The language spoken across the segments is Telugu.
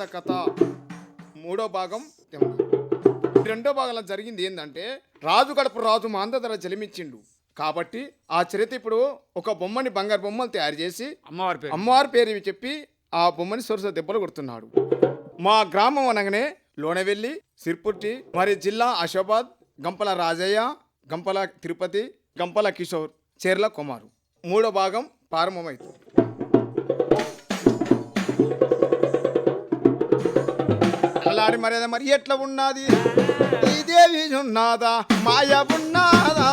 మహందత కథ మూడో భాగం రెండో భాగంలో జరిగింది ఏంటంటే రాజు గడప రాజు మహందతర జలమిచ్చిండు. కాబట్టి ఆ చరిత్ర ఇప్పుడు ఒక బొమ్మని బంగారు బొమ్మలు తయారు చేసి అమ్మవారి పేరు. అమ్మవారి పేరు చెప్పి ఆ బొమ్మని సొరస దెబ్బలు కొడుతున్నాడు. మా గ్రామం అనగానే లోనవెల్లి సిర్పుట్టి మరి జిల్లా అశోబాద్ గంపల రాజయ్య గంపల తిరుపతి గంపల కిషోర్ చేర్ల కుమారు. మూడో భాగం ప్రారంభమైంది. మరి మర్యాద మరి ఎట్లా ఉన్నది? ఈ దేవి ఉన్నదా? మాయ ఉన్నదా?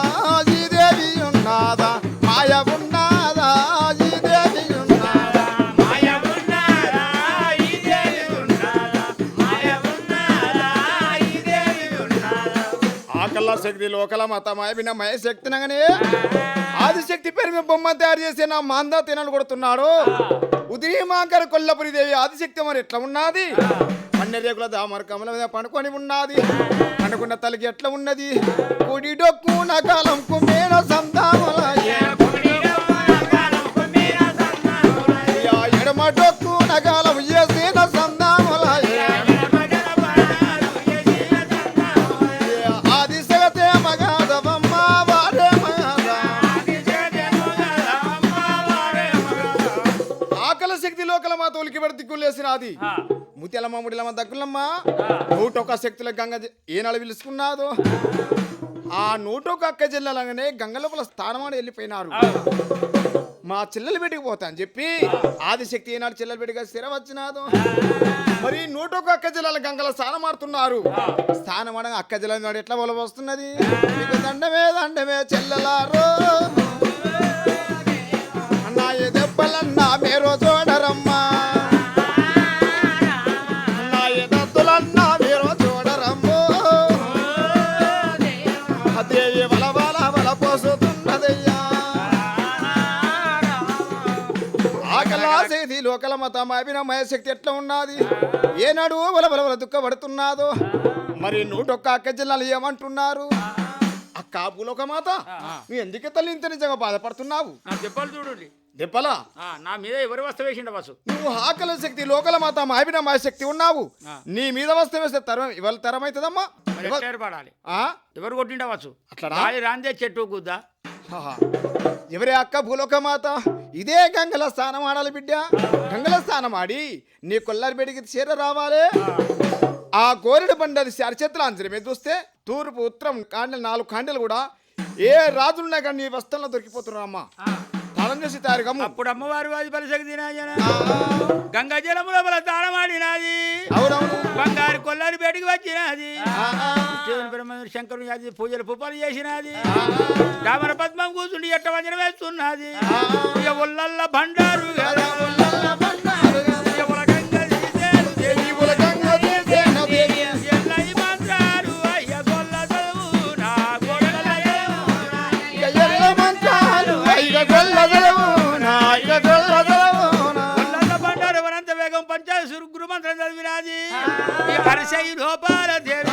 ఈ దేవి ఉన్నదా? మాయ ఉన్నదా? ఈ దేవి ఉన్నదా? మాయ ఈ దేవి మాయ ఈ దేవి శక్తి లోకల మత మాయ మయ శక్తి నగనే ఆదిశక్తి పేరు మీద బొమ్మ తయారు చేసి నా మాందా తినలు కొడుతున్నాడు. ఉదయమాకర కొల్లపురి దేవి ఆదిశక్తి మరి ఎట్లా ఉన్నది? అన్ని రేకుల దామర కమల మీద పండుకొని ఉన్నది. పండుకున్న తలకి ఎట్లా ఉన్నది? కుడి డొక్కు నకాలం కుమేర సంతామల శక్తుల గంగ ఏనాడు పిలుచుకున్నాదో ఆ నూటో అక్క జిల్లాలనే గంగ లోపల స్థానమాడి వెళ్ళిపోయినారు. మా చెల్లెలు బిడ్డకి పోతా అని చెప్పి ఆదిశక్తి ఏనాడు చెల్లెలు బిడ్డగా స్థిర వచ్చినాదో మరి నూటో అక్క జిల్లాల గంగల స్థానం మారుతున్నారు స్థానం అనగా అక్క జిల్లా నాడు ఎట్లా వల వస్తున్నది? దండమే దండమే చెల్లెలారో అన్నా ఏ దెబ్బలన్నా మీరు చూడరమ్మా సేది లోకల మత మాపిన మయశక్తి ఎట్లా ఉన్నది? ఏనాడు వల వల వల దుఃఖపడుతున్నాదో? మరి నూటొక్క అక్క జిల్లాలు ఏమంటున్నారు? అక్క భూలోక మాత. నువ్వు ఎందుకు తల్లి ఇంత నిజంగా బాధపడుతున్నావు? దెబ్బలు చూడండి. దెబ్బలా? నా మీద ఎవరు వస్త వేసిండ బస్సు నువ్వు ఆకల శక్తి లోకల మాత మాపిన మా శక్తి ఉన్నావు. నీ మీద వస్తే వేస్తే తరం ఇవాళ తరం అవుతుందమ్మా? ఎవరు కొట్టిండవచ్చు అట్లనా? గాలి రాందే చెట్టు గుద్దా. ఎవరే అక్క భూలోక మాత? ఇదే గంగల స్నానం ఆడాలి బిడ్డ. గంగల స్నానం ఆడి నీ కొల్లారి బిడ్డకి చీర రావాలి. ఆ గోరెడు బండి అది అరచేతుల మీద చూస్తే తూర్పు ఉత్తరం కాండలు నాలుగు కాండలు కూడా ఏ రాజులున్నా కానీ నీ వస్త్రంలో దొరికిపోతున్నారు తాళం చేసి తయారు గమ్ము అప్పుడు అమ్మవారి వారి పరిశక్తి గంగా జలము లోపల తాళమాడినది అవునవును. బంగారు కొల్లారి బయటికి వచ్చినది. శంకరుని అది పూజలు పుప్పలు చేసినది. రామర పద్మం కూర్చుండి ఎట్ట వంజన వేస్తున్నది? ఇక ఒళ్ళల్ల బండారు. ఇక అరిసెయి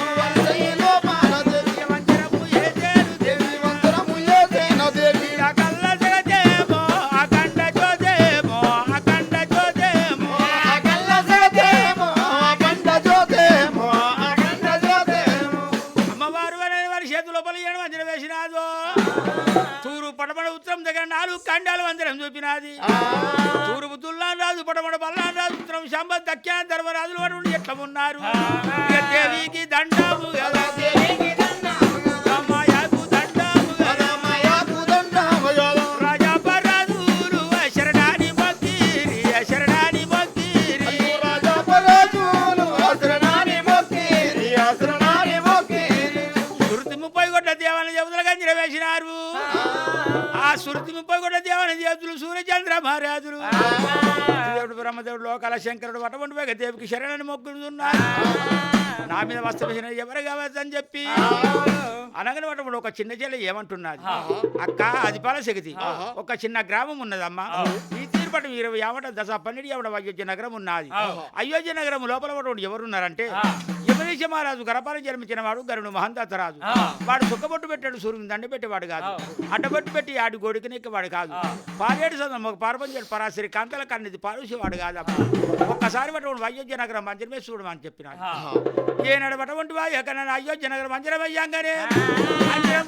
దేవికి శరణని మొక్కుతున్నారు నా మీద వస్తవేసిన ఎవరు కావద్దని చెప్పి. అనగానే అటువంటి ఒక చిన్న చెల్లె ఏమంటున్నది అక్క అది పాలశక్తి ఒక చిన్న గ్రామం ఉన్నదమ్మా. తీర్పటి ఇరవై యావట దశ పన్నెండు యావట అయోధ్య నగరం ఉన్నది. అయోధ్య నగరం లోపల ఎవరున్నారంటే యమదేశ మహారాజు గరపాల జన్మించిన వాడు గరుడు మహంతాత రాజు. వాడు సుక్కబొట్టు పెట్టాడు సూర్యుని దండ పెట్టేవాడు కాదు. అడ్డబొట్టు పెట్టి ఆడి గోడికి నెక్కేవాడు కాదు పాలేడు సదం ఒక పార్పంచాడు పరాశరి కాంతల కన్నది పారుసేవాడు కాదు ఒక్కసారి పటువంటి అయోధ్య నగరం మంజరమే చూడమని చెప్పినాడు. ఏనాడు అటువంటి ఎక్కడ అయోధ్య నగరం మంజరం అయ్యాంగానే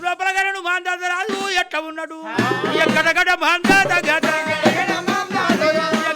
లోపల గరుడు మహంతాత రాజు ఎట్లా ఉన్నాడు? ఎక్కడగడ మహంతాత గద? Gracias.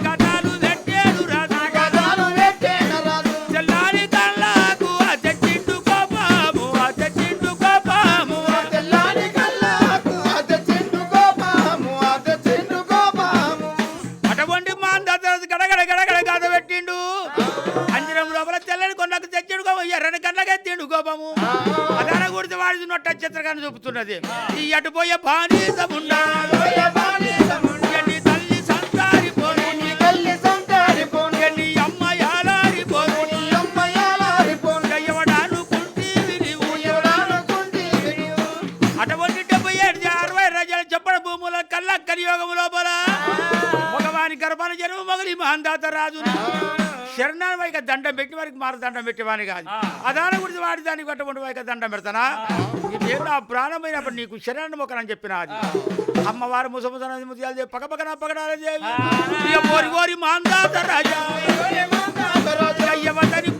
దండం పెడతానా? ఇదేం నా ప్రాణమైనప్పుడు నీకు శరణాన్ని మొక్కనని చెప్పిన అది. అమ్మవారు ముసముసన ముత్యాలు పక్క పక్కన పక్కన దేవి ఇక కోరి కోరి మహందాత రాజా. అయ్యవతని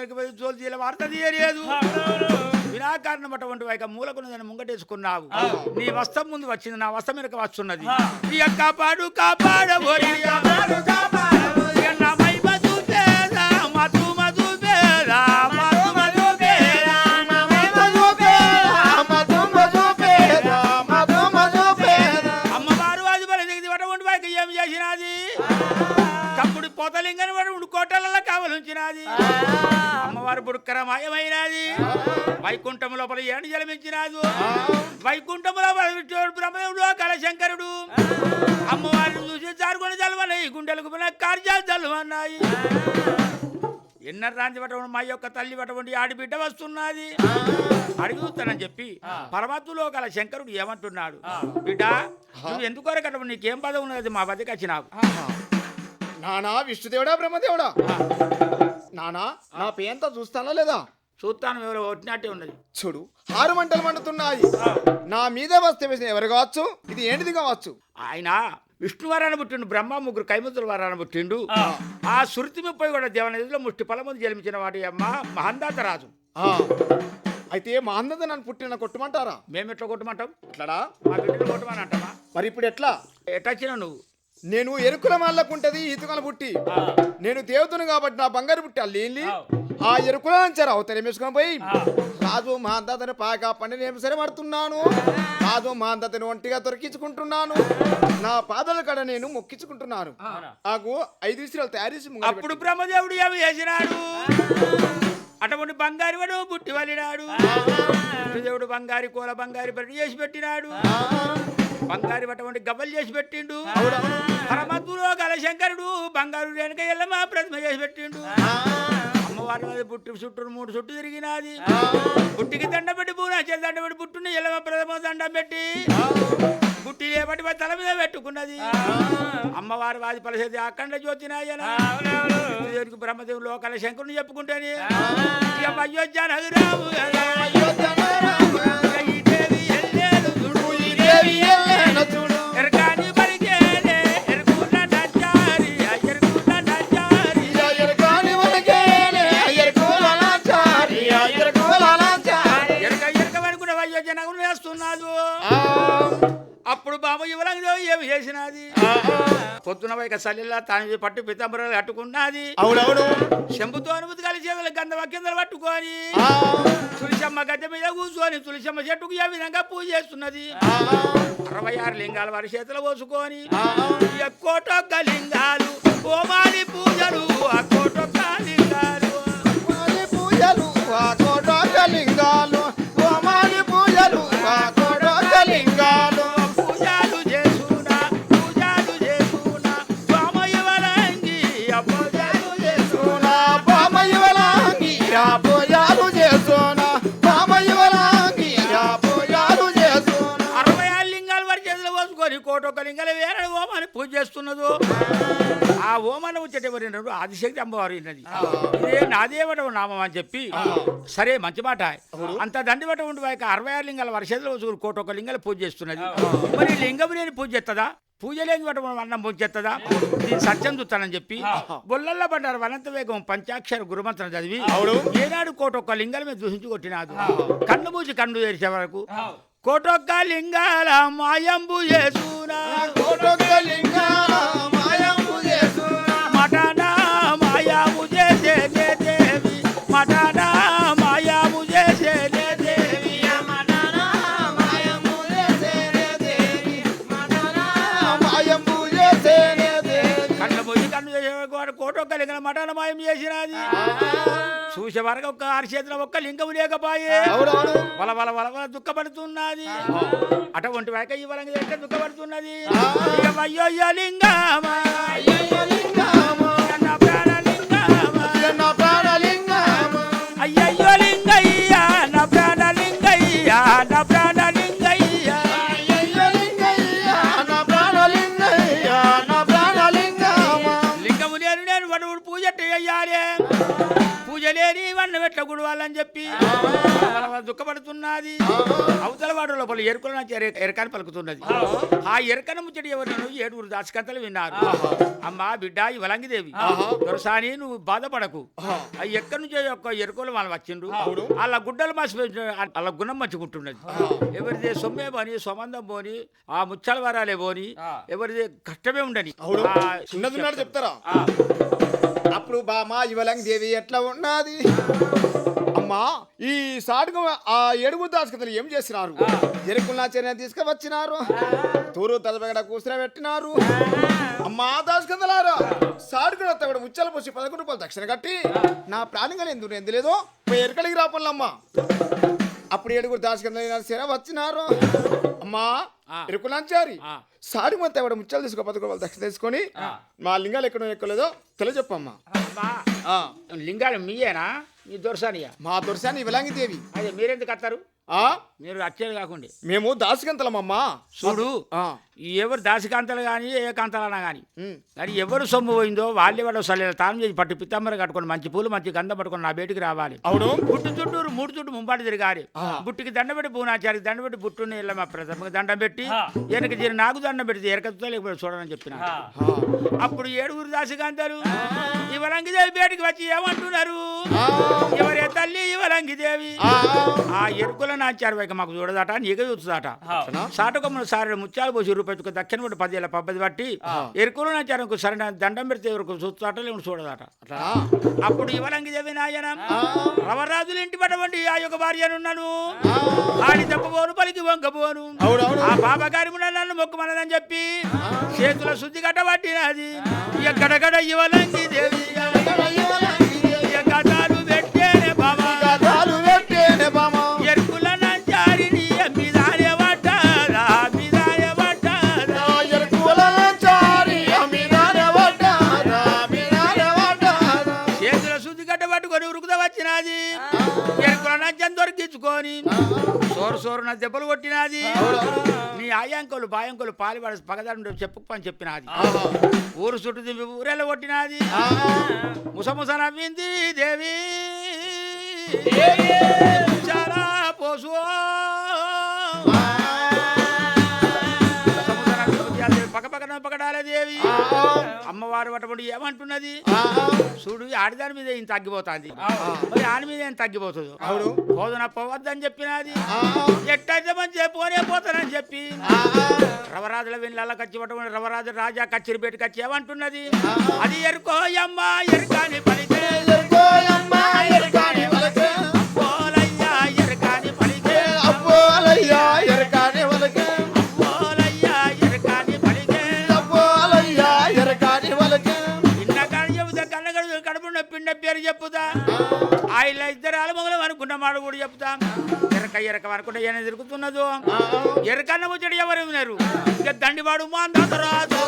తినకపోతే జోలు వార్త తీయలేదు. వినాకారణం అటువంటి వైక మూలకున్నదని ముంగటేసుకున్నావు. నీ వస్తం ముందు వచ్చింది నా వస్తం వెనక వస్తున్నది. కాపాడు కాపాడ పేదా. అమ్మవారు అది బలి దిగి అటువంటి వైక ఏం చేసినది? కప్పుడు పోతలింగని వాడు కోటలలో కావలించినది. అమ్మవారు బుడుక్కర మాయమైనది వైకుంఠం లోపల ఏడు జలమించినాదు. వైకుంఠం లోపల బ్రహ్మదేవుడు కళశంకరుడు అమ్మవారిని చూసి జారుకొని జలమన్నాయి గుండెలకు పునః కార్యాలు జలమన్నాయి. ఎన్నర రాంది పట్టడం మా యొక్క తల్లి పట్టవంటి ఆడిబిడ్డ వస్తున్నది. అడిగి చూస్తానని చెప్పి పరమాత్మలో గల శంకరుడు ఏమంటున్నాడు? బిడ్డ నువ్వు ఎందుకు కట్టడం నీకేం బాధ ఉన్నది? మా వద్దకు వచ్చినావు నానా విష్ణుదేవుడా బ్రహ్మదేవుడా? నానా నా పేంత చూస్తానా లేదా? చూస్తాను ఎవరు ఒట్టినట్టే ఉన్నది. చూడు ఆరు మంటలు మండుతున్నాయి. నా మీదే వస్తే వేసిన ఎవరు కావచ్చు? ఇది ఏంటిది కావచ్చు? ఆయన విష్ణువారాన్ని పుట్టిండు బ్రహ్మ ముగ్గురు కైమతుల వారాన్ని పుట్టిండు. ఆ. సురతి ముప్పై కూడా దేవనదిలో ముష్టి ఫలముందు జన్మించిన వాడి అమ్మ మహందాత రాజు అయితే మా అందత నన్ను పుట్టిన కొట్టమంటారా? మేము ఎట్లా కొట్టమంటాం? ఎట్లడా? మా బిడ్డలు కొట్టమని అంటామా మరి ఇప్పుడు ఎట్లా? ఎట్టొచ్చినా నువ్వు? నేను ఎరుకుల మాళ్ళకుంటది ఈతుకల పుట్టి నేను దేవతను కాబట్టి నా బంగారు పుట్టి అల్లి ఆ. ఎరుకుల అంచారు అవతల వేసుకొని పోయి. రాజు మా అందతని పాక పండి నేను సరే పడుతున్నాను. రాజు మా అందతని ఒంటిగా దొరికించుకుంటున్నాను. నా పాదల కడ నేను మొక్కించుకుంటున్నాను. నాకు ఐదు విసిరాలు తయారు చేసి అప్పుడు బ్రహ్మదేవుడు ఏమి చేసినాడు? అటువంటి బంగారు వాడు బుట్టి వలినాడు దేవుడు బంగారి కూల బంగారి పెట్టి చేసి పెట్టినాడు. బంగారు అటువంటి గవ్వలు చేసి పెట్టిండు. పరమత్తులో గల శంకరుడు బంగారు వెనక ఎల్లమ్మ ప్రతిమ చేసి పెట్టిండు. అమ్మవారి మీద పుట్టి చుట్టూ మూడు చుట్టూ తిరిగినాది. పుట్టికి దండ పెట్టి పూన చేతి దండం పెట్టి పుట్టుని ఎల్లమ్మ ప్రథమ దండం పెట్టి పుట్టి లేపటి తల మీద పెట్టుకున్నది. అమ్మవారి వాది పలసేది అఖండ జ్యోతినాయన బ్రహ్మదేవుడు లోకాల శంకరుని చెప్పుకుంటేనే. అయోధ్య నగరాము ఈ దేవి ఎల్లేరు యువలంగా ఏమి చేసినది? పొద్దున వైక సలిలా తాను పట్టు పితంబరాలు కట్టుకున్నది. అవునవును. శంభుతో అనుమతి కలిసి చేతులు గంధ కిందలు పట్టుకొని తులసమ్మ గద్దె మీద కూర్చొని తులసమ్మ చెట్టుకు ఏ విధంగా పూజ చేస్తున్నది? అరవై ఆరు లింగాలు వారి చేతులు పోసుకొని కోటొక్క ఓమాన వచ్చేటెవరు ఆదిశక్తి అమ్మవారు విన్నది ఇదే నాదేవట నామం అని చెప్పి సరే మంచి మాట. అంత దండివట ఉండి వాక అరవై ఆరు లింగాల వారి చేతులు పోసుకొని కోటొక్క లింగాలు పూజ చేస్తున్నది. మరి లింగం లేని పూజ చేస్తుందా పూజ లేని వాటి అన్నం పూజ చేస్తుందా దీని సత్యం చూస్తానని చెప్పి బొల్లల్లో పడ్డారు అనంత వేగం పంచాక్షర గురుమంత్రం చదివి. ఏనాడు కోటొక్క లింగాల మీద దూషించి కొట్టినాదు కన్ను మూసి కన్ను తెరిచే వరకు కోటొక్క లింగాల మాయంబు చేసునా కోటొక్క లింగాల మటన మాయాము చేసే నే దేవి. మటన మాయాము చేసే నే దేవి. మాయంబు చేసేనే దేవి. మటనా మాయంబు చేసేనే దేవి. కళ్ళ పోయి కన్ను చేసేవాడు కోటొక్క లింగం మటన మాయం చేసినది. చూసే వరకు ఒక్క అరిచేతిలో ఒక్క లింగం లేకపోయే వల వల వల వల దుఃఖపడుతున్నది. అటువంటి వాక ఈ ఎక్కడ దుఃఖపడుతున్నది? అయ్యో అయ్యో లింగమా. లింగమా లింగమా. అయ్యయ్యో లింగయ్య నా ప్రాణ లింగయ్య నా ప్రాణ వన్న పెట్ట గుడవాలని చెప్పి దుఃఖపడుతున్నది. అవతల వాడు లోపల ఎరుకలు నుంచి ఎర- ఎరకని పలుకుతున్నది. ఆ. ఎరకన ముచ్చటి ఎవరు ఏడుగురు దాచకథలు విన్నారు. అమ్మా బిడ్డ ఇవలంగిదేవి దొరసాని నువ్వు బాధపడకు. ఆ. ఎక్కడి నుంచి యొక్క ఎరుకలు వాళ్ళు వచ్చిండ్రు. వాళ్ళ గుడ్డలు మసి వాళ్ళ గుణం మంచుకుంటున్నది ఎవరిది సొమ్మే పోని సొమందం పోని ఆ ముచ్చల వరాలే పోని ఎవరిది కష్టమే ఉండని. చెప్తారా? అప్పుడు బామా ఇవలంగి దేవి ఎట్లా ఉన్నది? అమ్మా ఈ సాడుగు ఆ ఏడుగు దాసుకతలు ఏం చేసినారు? ఎరుకుల చర్య తీసుకువచ్చినారు? తూరు తలపెగడ కూర్చుని పెట్టినారు? అమ్మా దాసుకతలారా సాడుగుడు అత్తగడ ముచ్చల పోసి పదకొండు రూపాయలు దక్షిణ కట్టి నా ప్రాణంగా ఎందుకు ఎందులేదో ఎరకడికి రాపల్లమ్మా అప్పుడు ఏడుగురు దాసుకతలు సేర వచ్చినారు. అమ్మా ఆ. సాడి మొత్తం ఎవడ ముచ్చలు తీసుకో పదకొండు దక్షిణ తీసుకొని మా లింగాలు ఎక్కడ ఎక్కలేదో తెలియజెప్పమ్మా. లింగాలు మీయేనా? మీ దొరసానియా? మా దొరసాని విలాంగి దేవి. అదే మీరెందుకు ఆ? మీరు వచ్చేది కాకుండా. మేము దాసుకంతలమమ్మా చూడు ఎవరు దాసికాంతలు కానీ ఏ కాంతలన్నా కానీ కానీ ఎవరు సొమ్ము పోయిందో వాళ్ళే వాడు సల్లే తాను చేసి పట్టు పిత్తంబర కట్టుకొని మంచి పూలు మంచి గంధం పట్టుకొని నా బయటికి రావాలి. అవును. బుట్టు చుట్టూరు మూడు చుట్టూ ముంపాటి తిరగాలి. బుట్టికి దండం పెట్టి పూనాచారికి దండం పెట్టి బుట్టుని మా ప్రథమకి దండం పెట్టి వెనక జీరి నాకు దండం పెడితే ఎరకతో లేకపోతే చూడని చెప్పిన అప్పుడు ఏడుగురు దాసికాంతలు ఇవరంగిదేవి బయటికి వచ్చి ఏమంటున్నారు? ఎవరే తల్లి ఇవరంగిదేవి ఆ, ఆ ఎరుకుల నాచారు వైక మాకు చూడదట నీకే చూస్తుందట. సాటుకొమ్మలు సారెడు ముత్యాలు పోసి రూపాయకు దక్షిణ పట్టి పది పబ్బది బట్టి ఎరుకుల నాచారకు సరైన దండం పెడితే ఎవరికి చూస్తాట లేవు చూడదట. అప్పుడు ఇవలంగి దేవి నాయన. రవరాజుల ఇంటి పడవండి ఆ యొక్క భార్యనున్నాను ఆ, ఆడి తప్పబోను పలికి వంకపోను ఆ బాబా గారి ముందు నన్ను మొక్కమన్నదని చెప్పి చేతుల శుద్ధి కట్టబట్టినది ఇక గడగడ ఇవలంగి దేవి? కొట్టినాది. శుద్ధి ఎరుకుల దొరికించుకొని సోరు సోరు నా దెబ్బలు కొట్టినాది. నీ ఆయాంకులు బాయంకులు పాలివాడ పడ చెప్పుకోని చెప్పు చెప్పినాది. ఊరు చుట్టూ దింపి ఊరెళ్ళ కొట్టినాది. ముసముస నవ్వింది దేవి. చాలా పోసు పక్క పక్కన పకడాలే దేవి. అమ్మవారు అటువంటి ఏమంటున్నది. చూడు ఆడిదాని మీద ఏం తగ్గిపోతుంది? మరి ఆడి మీద ఏం తగ్గిపోతుంది? అవును. పోదున పోవద్దని చెప్పినది. ఎట్టయితే మంచి పోనే పోతానని చెప్పి. రవరాజుల వెళ్ళాల కచ్చి పట్టుకుని రవరాజు రాజా కచ్చిరి పెట్టి కచ్చి ఏమంటున్నది? అది ఎరుకో అమ్మ ఎరుకాని పలికే ఎరుకోయమ్మ ఎరుకాని వలకే. కడుపున్న పేరు చెప్పుతా. ఆయన ఇద్దరు ఆలమొగలు అనుకున్న మాట కూడా చెప్తా ఎరక ఎరక అనుకుంటే ఏమైనా తిరుగుతున్నదో ఎరకన్న ముచ్చడి ఎవరు ఉన్నారు ఇక దండివాడు మా రాదు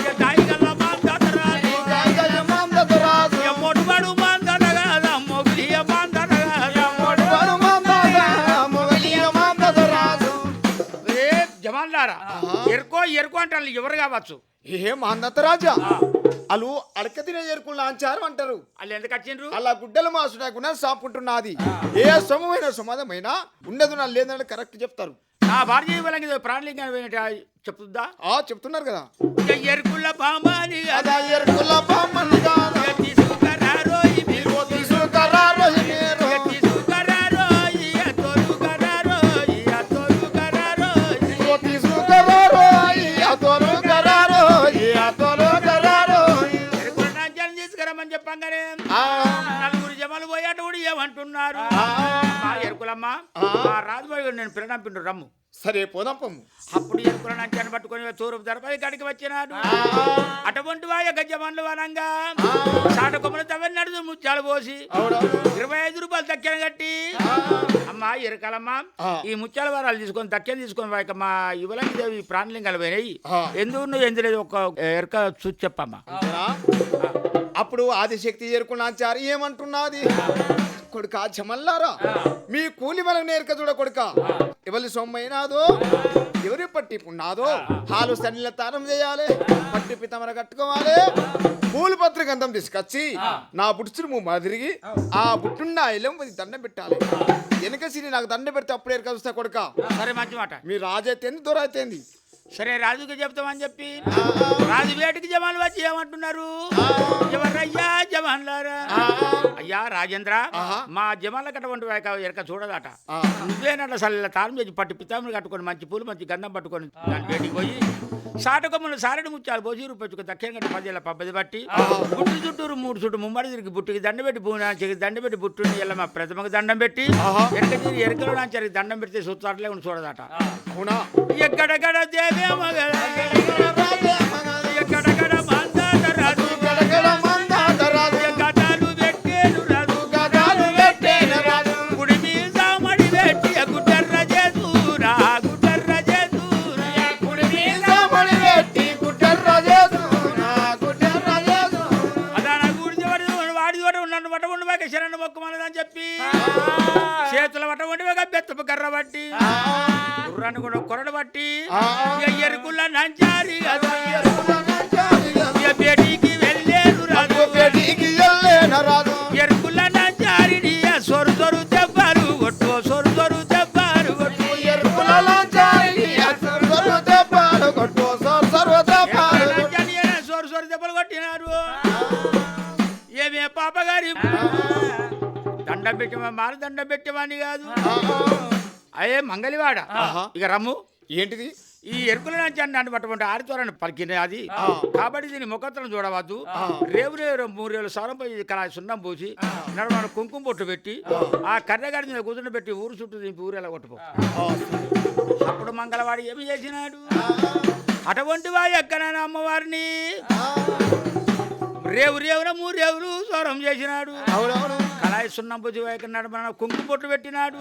ఇక దాయిగల్ల మా రాదు జయమందతరాజు. మా ఎరుకో ఎరుకో అంటే వాళ్ళు ఎవరు కావచ్చు? ఏ మాందత రాజా. అలు అడక తినే ఎరుకులు లాంచారు అంటారు. వాళ్ళు ఎందుకు వచ్చిండ్రు అలా గుడ్డలు మాసుడాకున్నా సాపుకుంటున్నది ఏ సొమ్మైన సమాధమైనా ఉండదు నా లేదని కరెక్ట్ చెప్తారు. నా భార్య వాళ్ళకి ప్రాణలింగం చెప్తుందా? ఆ చెప్తున్నారు కదా. ఎరుకుల అదా ఎరుకుల బామ్మని కాదా. మా ఎరుకులమ్మ ఆ. మా రాజుబాయి నేను పిల్లనంపిండు రమ్ము. సరే పోదాం పొమ్ము అప్పుడు ఎరుకుల నాంచాన్ని పట్టుకొని తూర్పు దరపై గడికి వచ్చినాడు. అటువంటి వాయ గజమానులు వనంగా సాట కొమ్మలు తవ్వని నడుచు ముత్యాలు పోసి. ఇరవై ఐదు రూపాయలు దక్కిన కట్టి. అమ్మా ఎరకాలమ్మా ఆ. ఈ ముత్యాల వారాలు తీసుకొని దక్కిన తీసుకొని వాయక మా యువలంగి దేవి ప్రాణలింగాలు పోయినాయి. ఎందుకు నువ్వు ఎందులేదు ఒక ఎరక చూసి చెప్పమ్మా? అప్పుడు ఆదిశక్తి చేరుకున్నాచారు ఏమంటున్నది? కొడుక చెమల్లారా మీ కూలి మనకు నేర్క చూడ కొడుక. ఎవరి సొమ్మైనాదో ఎవరి పట్టి పున్నాదో హాలు సన్నిల తానం చేయాలి పట్టి పితమర కట్టుకోవాలి పూలు పత్ర గంధం తీసుకొచ్చి నా నువ్వు మదిరిగి ఆ. బుట్టున్న ఇలం దండం పెట్టాలి. వెనక సిరి నాకు దండం పెడితే అప్పుడు ఎరక చూస్తా కొడుక. సరే మంచి మాట. మీ రాజైతేంది దొరైతేంది? సరే రాజుకి చెప్తామని చెప్పి రాజు వేటికి జవాన్లు వచ్చి ఏమంటున్నారు? ఎవర్రయ్యా జవాన్లారా? అయ్యా రాజేంద్ర. మా జవాన్ల కట్టవంటి వాయక ఎరక చూడదట. ఆ. నువ్వేనట సల్ల తాళం చేసి పట్టి పితాములు కట్టుకొని మంచి పూలు మంచి గంధం పట్టుకొని దాని వేటికి పోయి సాటకొమ్మలు సారడి ముత్యాలు పోసి రూపాయలు దక్కిన గంట పదేళ్ళ పబ్బది బట్టి బుట్టు చుట్టూరు మూడు చుట్టూ ముమ్మడి తిరిగి బుట్టికి దండ పెట్టి భూమి దండ పెట్టి బుట్టుని ఇలా మా ప్రతిమకు దండం పెట్టి. ఎరక తిరిగి ఎరకలో నాంచారికి దండం పెడితే ఉండి చూడదట. అవునా? ఎక్కడెక్కడ దేవేమ ఎక్కడెక్కడ దండం పెట్టమా మారు దండం పెట్టమని కాదు అయ్యే మంగళివాడ ఆహా. ఇక రమ్ము. ఏంటిది? ఈ ఎరుకుల నుంచి నన్ను పట్టుకుంటే ఆడితోరని పలికిన అది. కాబట్టి దీని ముఖత్రం చూడవద్దు. రేవు రేవు మూరేళ్ళు సౌరంపై ఇక్కడ సున్నం పోసి నడుమ కుంకుమ బొట్టు పెట్టి ఆ. కర్రగాడి మీద కూతురు పెట్టి ఊరు చుట్టూ దింపి ఊరేలా కొట్టుకో. అప్పుడు మంగళవాడు ఏమి చేసినాడు? అటువంటి వాడు ఎక్కనైనా అమ్మవారిని రేవు రేవున మూరేవులు స్వరం చేసినాడు. అవునవును. కళాయి సున్నం పోసి ఎక్కన్నాడు మన కుంకుమ బొట్టు పెట్టినాడు.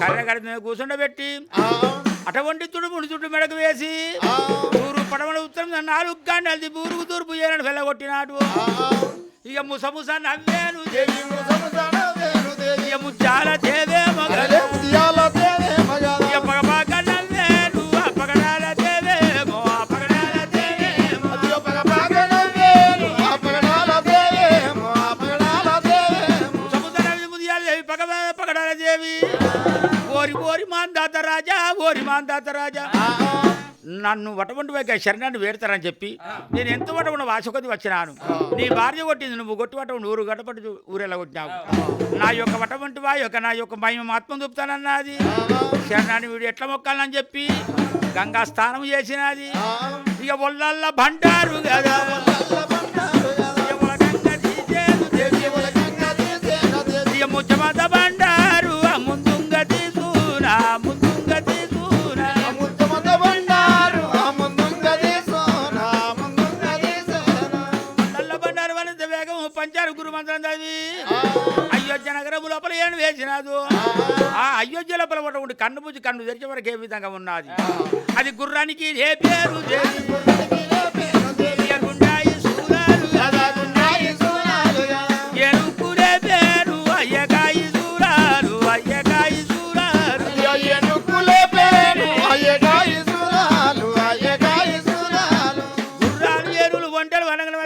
కర్రగాడి మీద కూర్చుండబెట్టి అటువంటి తుడుముడు చుట్టు మెడకు వేసి తూరు పడమల ఉత్తరం నాలుగు గంటలు బూరుకు తూర్పు చేయనని వెళ్ళగొట్టినాడు. ఇక ముస ముస నవ్వేను. ఇక ముచ్చాల దేవే మగ నన్ను వటవంటి వైక శరణాన్ని వేడతారని చెప్పి నేను ఎంత వటవండి వాసకొద్ది వచ్చినాను. నీ భార్య కొట్టింది నువ్వు కొట్టి వటవండి ఊరు గడపటి ఊరెలా కొట్టినావు. నా యొక్క వటవంటి వా యొక్క నా యొక్క మహిమ ఆత్మ చూపుతానన్నది. శరణాన్ని వీడు ఎట్లా మొక్కాలని చెప్పి గంగా స్నానం చేసినది. ఇక ఒళ్ళల్ల బండారు కదా. ముచ్చమత బండారు. గురు మంత్రం చదివి అయోధ్య నగరం లోపల ఏం వేసినాదు? ఆ. అయోధ్య లోపల ఒకటి కన్ను పుచ్చి కన్ను తెరిచే వరకు ఏ విధంగా ఉన్నది? అది గుర్రానికి ఏ పేరు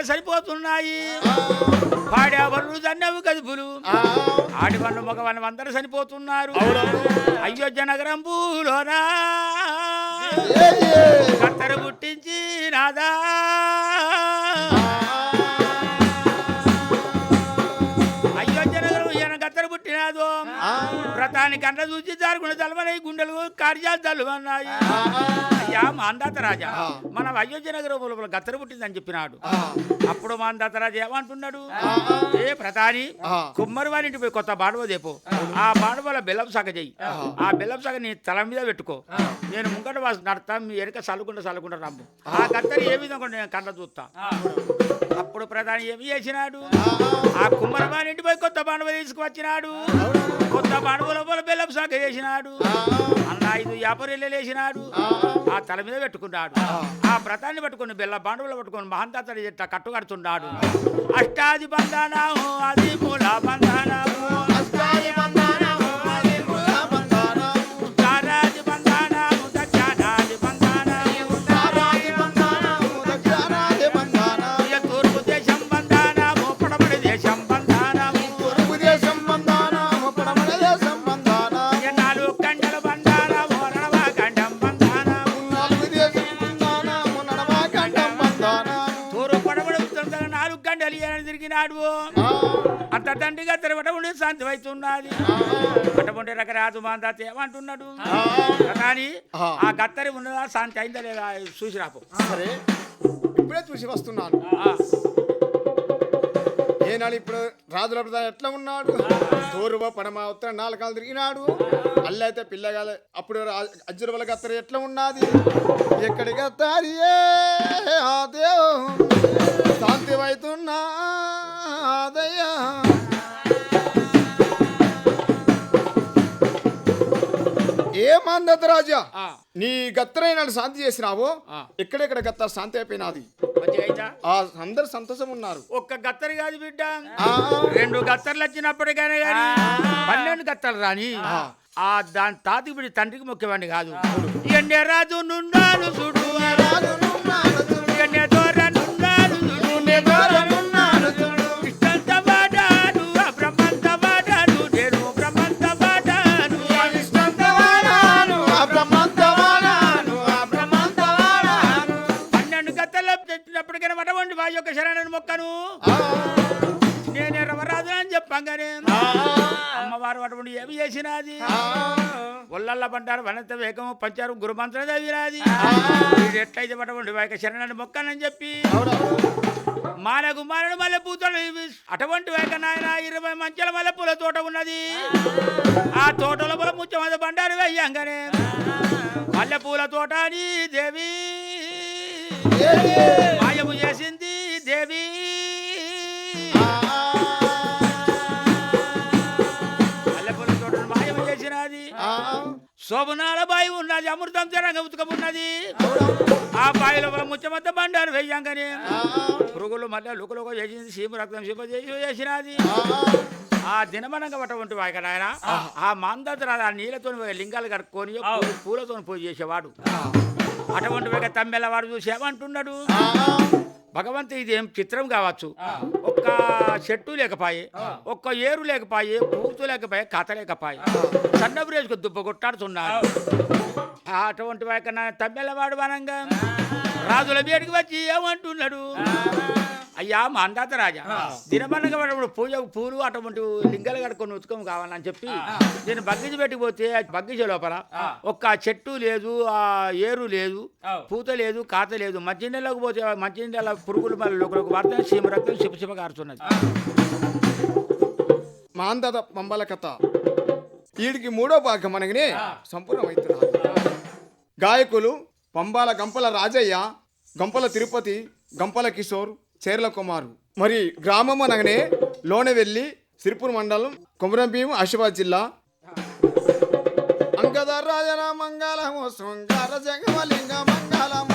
సరిపోతున్నాయి? బరులు దన్నవి కదుపులు ఆడి వాళ్ళు మగ వాళ్ళు అందరూ చనిపోతున్నారు. అయోధ్య నగరం పూలోనా కత్తెర పుట్టించి నాదా? పుట్టినాదు వ్రతాన్ని కంట చూసి జారుకున్న తలమనై గుండెలు కార్యాలు తల్లుమన్నాయి అయ్యా మాందాత రాజా మన అయోధ్య నగరం లోపల గత్తెర పుట్టిందని చెప్పినాడు. అప్పుడు మాందాత రాజా ఏమంటున్నాడు? ఏ ప్రధాని కుమ్మరి వారింటి పోయి కొత్త బాడవ దేపో ఆ. బాడవల బెల్లం సగ చెయ్యి. ఆ. బెల్లం సగ నీ తల మీద పెట్టుకో. నేను ముంగట వాసు నడతా మీ ఎరక చల్లుకుంటా చల్లుకుంటా రమ్ము ఆ. కత్తెర ఏ విధంగా నేను కంట చూస్తా. అప్పుడు ప్రధాని ఏమి చేసినాడు? ఆ కుమ్మరమాని వారింటి పోయి కొత్త బాడవ తీసుకువచ్చినాడు. కొత్త బాణువుల బెల్లం సాగ చేసినాడు. అన్న ఐదు యాపరిల్లు వేసినాడు ఆ తల మీద పెట్టుకున్నాడు. ఆ వ్రతాన్ని పట్టుకుని బెల్ల బాణువులు పట్టుకుని మహంతాతడి చెట్ట కట్టుకడుతున్నాడు అష్టాది బంధనము అది మూల బంధనము. ఉత్తరాది అవుతున్నది అటువంటి రకరాజు మాందాత ఏమంటున్నాడు? కానీ ఆ గత్తరి ఉన్నదా? శాంతి అయిందా లేదా? చూసి రాపు. సరే. ఇప్పుడే చూసి వస్తున్నాను. ఏనాడు ఇప్పుడు రాజుల ప్రధాని ఎట్లా ఉన్నాడు? తోరువ పడమ ఉత్తర నాలుకాలు తిరిగినాడు. అల్లైతే పిల్లగాల అప్పుడు అజ్జుల వల్ల గత్తరు ఎట్లా ఉన్నది? ఎక్కడికి గత్తారి ఆ దేవు అదయ్యా ఏమందత రాజా ఆ, నీ గత్తరైనాడు శాంతి చేసినావు. ఎక్కడెక్కడ గత్త శాంతి అయిపోయినది? అందరు సంతోషం ఉన్నారు ఒక్క గత్తరి కాదు బిడ్డ. ఆ, రెండు గత్తర్లు వచ్చినప్పటికైనా కానీ పన్నెండు గత్తలు రాని ఆ. దాని తాతికి బిడ్డ తండ్రికి ముఖ్యమండి కాదు. ఎన్నే రాజు నున్నాను చూడు. ఎన్నే దూర నున్నాను చూడు. వా యొక్క శరణని మొక్కను. నేనే రవరాజు అని చెప్పంగానే అమ్మవారు అటువంటి ఏమి చేసినది? ఒళ్ళల్ల పడ్డారు వనంత వేగము పంచారు గురుమంత్రం చదివినది. ఎట్లయితే పటువంటి వాయక శరణని మొక్కనని చెప్పి. మానకు మానడు మల్లె పూతలు అటువంటి వేక నాయన ఇరవై మంచెల మల్లె పూల తోట ఉన్నది. ఆ. తోట లోపల ముచ్చమంది బండారు వేయంగానే మల్లె పూల తోట అని దేవి. శోభనాల బాయి ఉన్నది అమృతం తెరంగ ఉతుకమున్నది ఆ బాయి లోపల ముచ్చమంత బండారు వేయంగానే పురుగులు మళ్ళీ లుకలుక చేసింది సీము రక్తం సీమ చేసి చేసినది. ఆ దినమనంగా పట్టవంటి వాయిక నాయన. ఆ మాందర ఆ నీళ్ళతో లింగాలు కడుక్కొని పూల- పూలతో పూజ చేసేవాడు. అటువంటి తమ్మెల వాడు చూసి ఏమంటున్నాడు? భగవంతు ఇది ఏం చిత్రం కావచ్చు. ఒక్క చెట్టు లేకపాయే ఒక్క ఏరు లేకపాయే పూతు లేకపాయే కథ లేకపాయే దుబ్బ కొట్టాడుతున్నాడు. ఆ. అటువంటి తమ్మెలవాడు వనంగా. రాజుల బేటికి వచ్చి ఏమంటున్నాడు? అయ్యా మా అందాత రాజా దినమన్నగా పడినప్పుడు పూజ పూలు అటువంటి లింగాలు కడుకొని ఉతుకం కావాలని చెప్పి నేను బగ్గిజ పెట్టిపోతే బగ్గిజ లోపల ఒక్క చెట్టు లేదు ఆ ఏరు లేదు పూత లేదు కాత లేదు మంచి నీళ్ళకి పోతే మంచి నీళ్ళ పురుగులు మళ్ళీ లోకలకు వాడితే సీమ రక్తం సిప సిప కారుతున్నది మాందద పంబల కథ. వీడికి మూడో భాగం అనగానే సంపూర్ణమవుతున్నారు గాయకులు పంబాల గంపల రాజయ్య గంపల తిరుపతి గంపల కిషోర్ చేర్ల కుమారు మరి గ్రామం అనగానే లోనవెల్లి సిరిపూర్ మండలం కొమరంభీం ఆశీర్వాద్ జిల్లా. అంగద రాజన మంగళము శృంగార జగమలింగ మంగళము.